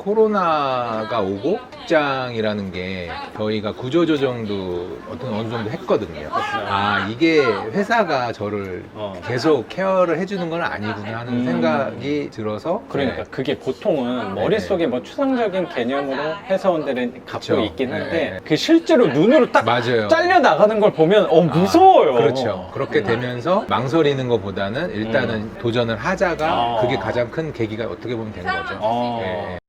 코로나가 오고 직장이라는 게 저희가 구조조정도 어떤 어느 정도 했거든요. 아 이게 회사가 저를 어. 계속 케어를 해주는 건 아니구나 하는 음. 생각이 들어서 그러니까 네. 그게 보통은 네네. 머릿속에 뭐 추상적인 개념으로 회사원들은 갖고 그쵸. 있긴 한데 네. 그 실제로 눈으로 딱 맞아요. 잘려 나가는 걸 보면 어 무서워요. 그렇죠. 그렇게 음. 되면서 망설이는 것보다는 일단은 도전을 하자가 아. 그게 가장 큰 계기가 어떻게 보면 된 거죠. 어. 네.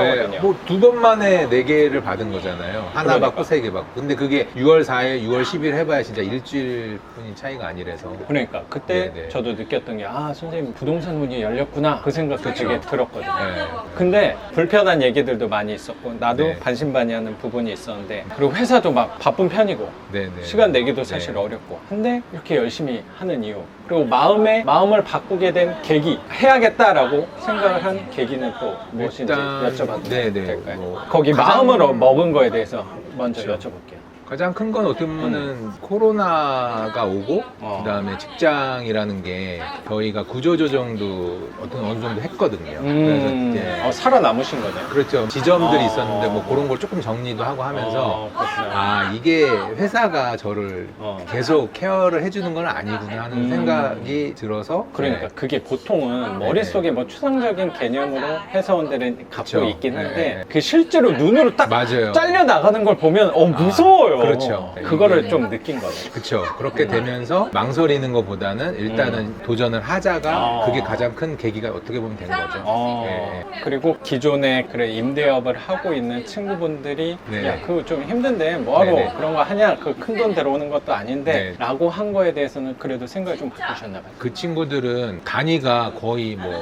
하거든요. 뭐두 번 만에 네 개를 받은 거잖아요. 하나 그러니까. 받고 세 개 받고. 근데 그게 6월 4일, 6월 10일 해봐야 진짜 일주일 뿐인 차이가 아니라서. 그러니까 그때 네네. 저도 느꼈던 게 아 선생님 부동산 문이 열렸구나 그 생각도. 되게 들었거든요. 네. 근데 불편한 얘기들도 많이 있었고 나도 네. 반신반의하는 부분이 있었는데 그리고 회사도 막 바쁜 편이고 네네. 시간 내기도 사실 네. 어렵고 근데 이렇게 열심히 하는 이유 그리고 마음에 마음을 바꾸게 된 계기 해야겠다라고 생각을 한 계기는 또 무엇인지 일단, 여쭤봐도 네네. 될까요? 뭐 거기 마음을 먹은 거에 대해서 먼저 그렇죠. 여쭤볼게요. 가장 큰 건 어떻게 보면은 코로나가 오고 음. 어. 그다음에 직장이라는 게 저희가 구조조정도 어떤 어느 정도 했거든요. 음, 그래서 이제 어, 살아남으신 거네요. 그렇죠. 지점들이 어. 있었는데 뭐 그런 걸 조금 정리도 하고 하면서 어, 그렇구나. 아 이게 회사가 저를 어. 계속 케어를 해주는 건 아니구나 하는 음. 생각이 들어서 그러니까 네. 그게 보통은 네. 머릿속에 뭐 추상적인 개념으로 회사원들은 갖고 그쵸. 있긴 한데 네. 그 실제로 눈으로 딱 맞아요. 잘려 나가는 걸 보면 어 무서워요. 그렇죠. 그거를 이게- 좀 느낀 거네. 그렇죠. 그렇게 되면서 망설이는 것보다는 일단은 도전을 하자가 음. 어. 그게 가장 큰 계기가 어떻게 보면 된 거죠. 어, 네. 그리고 기존에 그래 임대업을 하고 있는 친구분들이 네. 야 그거 좀 힘든데 뭐하러 네 네. 그런 거 하냐 그 큰 돈 들어오는 것도 아닌데 네. 라고 한 거에 대해서는 그래도 생각이 좀 바꾸셨나 봐요 그 친구들은 단위가 거의 뭐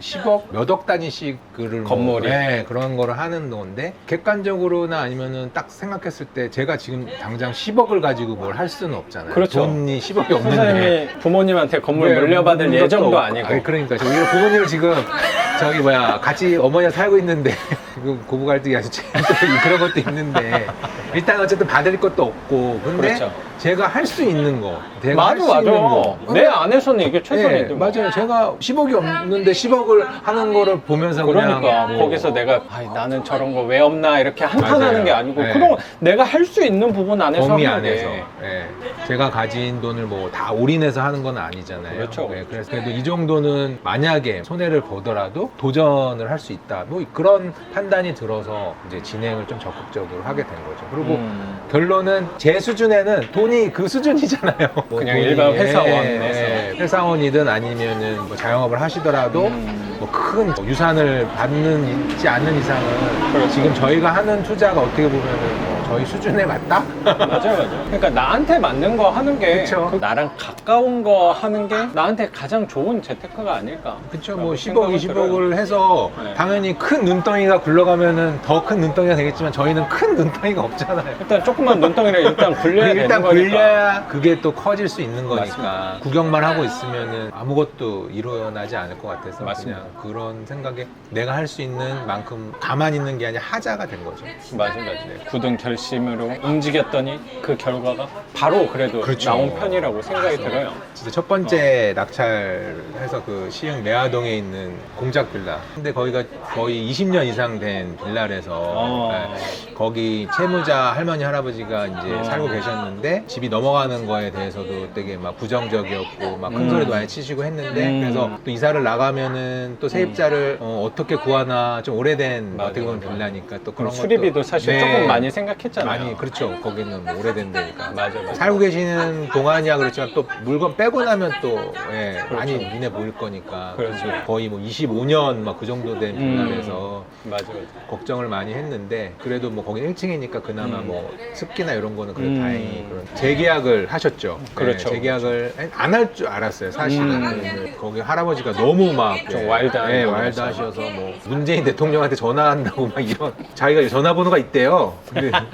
10억, 몇 억 단위씩을 뭐, 건물이. 네, 그런 거를 하는 건데 객관적으로나 아니면은 딱 생각했을 때 제가 지금 당장 10억을 가지고 뭘 할 수는 없잖아요. 그렇죠. 돈이 10억이 없는데. 선생님이 부모님한테 건물 네, 물려받을 예정도. 아니고 아니, 그러니까 저희 부모님을 지금 저기 뭐야 같이 어머니가 살고 있는데 그 고부 갈등이 아주 그런 것도 있는데 일단 어쨌든 받을 것도 없고 근데 그렇죠. 제가 할 수 있는 거 맞아 할수 맞아 있는 거 내 안에서는 이게 네, 최선인데 뭐. 맞아요. 제가 10억이 없는데 10억을 하는 거를 보면서 그러니까 그냥 뭐 거기서 내가 아이, 나는 저런 거 왜 없나 이렇게 한탄하는. 게 아니고 네. 그런 거 내가 할 수 있는 부분 안에서 범위 하는 안에서 게 예. 제가 가진 돈을 뭐 다 올인해서 하는 건 아니잖아요. 그렇죠. 예, 그래서 그래도 이 정도는 만약에 손해를 보더라도 도전을 할 수 있다. 뭐 그런 판단이 들어서 이제 진행을 좀 적극적으로 하게 된 거죠. 그리고 음. 결론은 제 수준에는 돈이 그 수준이잖아요. 뭐 그냥 돈이, 일반 예, 회사원에서. 예, 회사원이든 아니면은 뭐 자영업을 하시더라도 음. 뭐큰 유산을 받는 있지 않는 이상은 그렇죠. 지금 저희가 하는 투자가 어떻게 보면은 뭐 저희 수준에 맞다? 맞아요, 맞아요. 그러니까 나한테 맞는 거 하는 게 그쵸. 그 나랑 가까운 거 하는 게 나한테 가장 좋은 재테크가 아닐까. 그쵸 뭐 라고 10억, 생각은 20억을 해서 네. 당연히 큰 눈덩이가 굴러가면은 더 큰 눈덩이가 되겠지만 저희는 큰 눈덩이가 없잖아요. 일단 조그만 눈덩이를 일단 굴려야 되는 일단 거니까. 굴려야 그게 또 커질 수 있는 거니까 맞습니다. 구경만 하고 있으면은 아무것도 일어나지 않을 것 같아서 맞습니다. 그냥 그런 생각에 내가 할 수 있는 만큼 가만히 있는 게 아니라 하자가 된 거죠. 맞아, 맞아. 굳은 결심 으로 움직였더니 그 결과가 바로 그래도 그렇죠. 나온 편이라고 생각이. 들어요. 진짜 첫 번째 낙찰해서 그 시흥 매화동에 있는 공작 빌라. 근데 거기가 거의 20년 이상 된 빌라라서 어. 네, 거기 채무자 할머니 할아버지가 이제 어. 살고 계셨는데 집이 넘어가는 거에 대해서도 되게 막 부정적이었고 막큰 음. 소리도 많이 치시고 했는데 음. 그래서 또 이사를 나가면은 또 세입자를 어, 떻게 구하나 좀 오래된 맞아, 어떻게 보면. 빌라니까 또 그런 수리비도 것도 사실 네. 조금 많이 생각했 잖아요. 많이 그렇죠 거기는 뭐 오래된 데니까 맞아, 맞아. 살고 계시는 동안이야 그렇지만 또 물건 빼고 나면 또 예, 그렇죠. 많이 눈에 보일 거니까 그렇죠. 거의 뭐 25년 막 그 정도 된 음. 빌라에서 맞아, 맞아. 걱정을 많이 했는데 그래도 뭐 거기 1층이니까 그나마 음. 뭐 습기나 이런 거는 그래도 음. 다행히 그런 재계약을 하셨죠. 그렇죠. 네, 재계약을 안 할 줄 알았어요 사실은. 음. 네, 거기 할아버지가 너무 막좀 네, 와일드한 네, 거라서. 와일드 하셔서 뭐 문재인 대통령한테 전화한다고 막 이런 자기가 전화번호가 있대요. 근데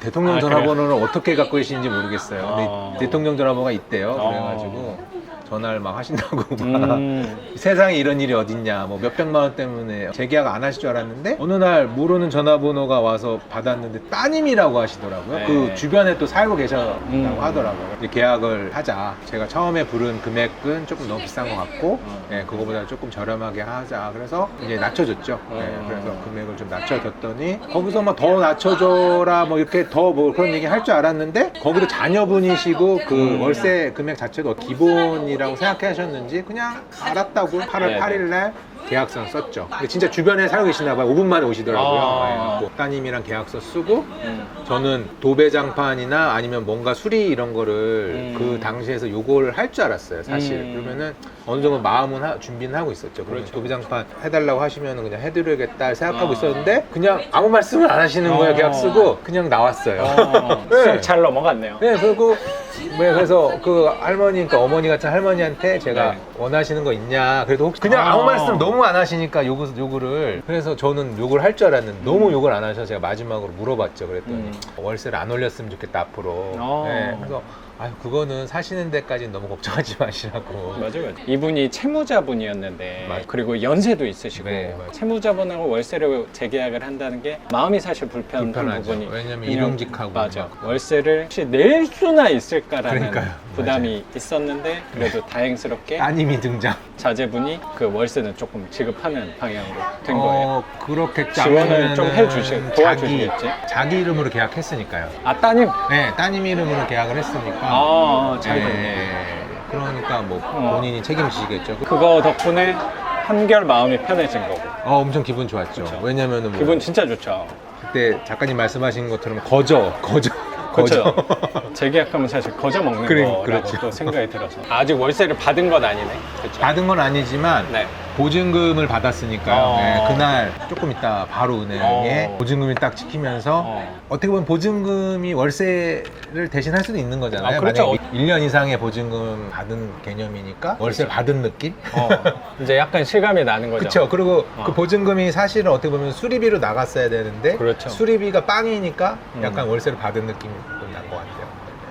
대통령 아, 전화번호를 어떻게 갖고 계시는지 모르겠어요. 근데 어. 대통령 전화번호가 있대요. 어. 그래가지고 전화를 막 하신다고 막 음. 세상에 이런 일이 어딨냐 뭐 몇백만 원 때문에 재계약 안 하실 줄 알았는데 어느 날 모르는 전화번호가 와서 받았는데 따님이라고 하시더라고요 네. 그 주변에 또 살고 계셨다고 음. 하더라고요 이제 계약을 하자 제가 처음에 부른 금액은 조금 너무 비싼 것 같고 어. 네, 그거보다 조금 저렴하게 하자 그래서 이제 낮춰줬죠 네, 어. 그래서 금액을 좀 낮춰줬더니 거기서 막 더 낮춰줘라 뭐 이렇게 더 뭐 그런 얘기 할 줄 알았는데 거기도 자녀분이시고 그 음. 월세 금액 자체도 기본이라고 생각하셨는지 그냥 알았다고 8월 네네. 8일 날 계약서 썼죠. 근데 진짜 주변에 살고 계시나 봐요. 5분 만에 오시더라고요. 아. 네, 뭐 따님이랑 계약서 쓰고 음. 저는 도배장판이나 아니면 뭔가 수리 이런 거를 음. 그 당시에서 요걸 할줄 알았어요. 사실 음. 그러면은 어느 정도 마음은 하- 준비는 하고 있었죠. 그러면 그렇죠. 도배장판 해달라고 하시면 그냥 해드려야겠다 생각하고 아. 있었는데 그냥 아무 말씀을 안 하시는 거예요. 어. 계약 쓰고 그냥 나왔어요. 어, 네. 쑥잘 넘어갔네요. 네, 그리고 네, 그래서 그 할머니, 그러니까 어머니 같은 할머니한테 제가 네. 원하시는 거 있냐. 그래도 혹시 그냥 아무 아. 말씀 너무 안 하시니까 요구, 요구를. 그래서 저는 욕을 할 줄 알았는데 너무 욕을 안 하셔서 제가 마지막으로 물어봤죠. 그랬더니 음. 월세를 안 올렸으면 좋겠다, 앞으로. 어. 네, 그래서 아유, 그거는 사시는 데까지는 너무 걱정하지 마시라고. 맞아요, 맞아요. 이분이 채무자분이었는데 맞아요. 그리고 연세도 있으시고 네, 맞아요. 채무자분하고 월세를 재계약을 한다는 게 마음이 사실 불편한 불편하죠. 부분이 왜냐면 그냥- 일용직하고 맞아 막. 월세를 혹시 낼 수나 있을까라는 그러니까요. 부담이 있었는데 그래도 다행스럽게 따님이 등장. 자제분이 그 월세는 조금 지급하는 방향으로 된 거예요. 어, 그렇겠죠. 지원을 좀 아니면은 해주시- 자기, 도와주시겠지? 자기 이름으로 계약했으니까요. 아 따님 네, 따님 이름으로 계약을 했으니까. 아, 잘 네, 됐네. 그러니까 뭐 어. 본인이 책임지시겠죠. 그거 덕분에 한결 마음이 편해진 거고 어, 엄청 기분 좋았죠. 그쵸. 왜냐면은 뭐 기분 진짜 좋죠. 그때 작가님 말씀하신 것처럼 거저, 거저, 그렇죠. 거저. 재계약하면 사실 거저 먹는 그래, 거라고 그렇죠. 또 생각이 들어서 아직 월세를 받은 건 아니네. 그렇죠. 받은 건 아니지만 네. 보증금을 받았으니까요. 어. 네, 그날 조금 있다 바로 은행에 어. 보증금을 딱 지키면서 어. 어. 떻게 보면 보증금이 월세를 대신할 수도 있는 거잖아요. 아, 그렇죠. 만약에 1년 이상의 보증금 받은 개념이니까 월세 받은 느낌? 어, 이제 약간 실감이 나는 거죠. 그렇죠. 그리고 어. 그 보증금이 사실은 어떻게 보면 수리비로 나갔어야 되는데 그렇죠. 수리비가 빵이니까 음. 약간 월세를 받은 느낌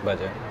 이